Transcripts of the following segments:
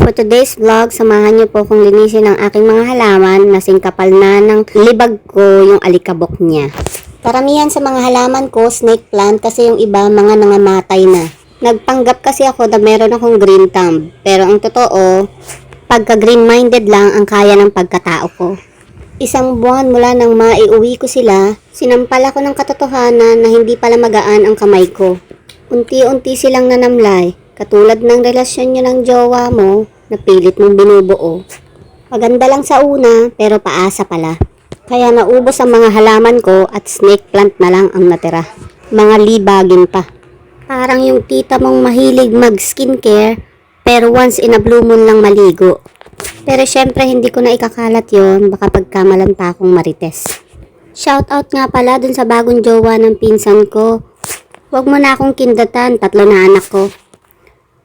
For today's vlog, samahan niyo po kung linisin ang aking mga halaman na singkapal na ng libag ko yung alikabok niya. Karamihan sa mga halaman ko, snake plant kasi yung iba mga nangamatay na. Nagpanggap kasi ako na meron akong green thumb. Pero ang totoo, pagka green-minded lang ang kaya ng pagkatao ko. Isang buwan mula nang maiuwi ko sila, sinampal ako ng katotohanan na hindi pala magaan ang kamay ko. Unti-unti silang nanamlay, katulad ng relasyon nyo ng jowa mo na pilit mong binubuo. Maganda lang sa una, pero paasa pala. Kaya naubos ang mga halaman ko at snake plant na lang ang natira. Mga libagin pa. Parang yung tita mong mahilig mag-skincare, pero once in a blue moon lang maligo. Pero syempre hindi ko na ikakalat yon baka pagkamalan pa akong marites. Shoutout nga pala dun sa bagong jowa ng pinsan ko. Huwag mo na akong kindatan, tatlo na anak ko.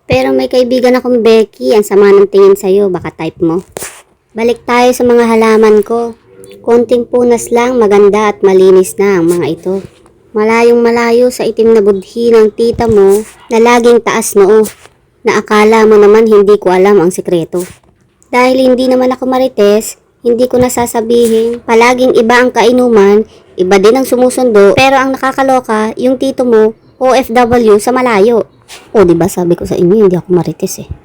Pero may kaibigan akong Becky, ang sama ng tingin sa'yo, baka type mo. Balik tayo sa mga halaman ko. Konting punas lang, maganda at malinis na ang mga ito. Malayong malayo sa itim na budhi ng tita mo na laging taas noo, na akala mo naman hindi ko alam ang sekreto. Dahil hindi naman ako marites, hindi ko nasasabihin, palaging iba ang kainuman, iba din ang sumusundo, pero ang nakakaloka, yung tito mo, OFW sa malayo. O, di ba sabi ko sa inyo, hindi ako marites eh.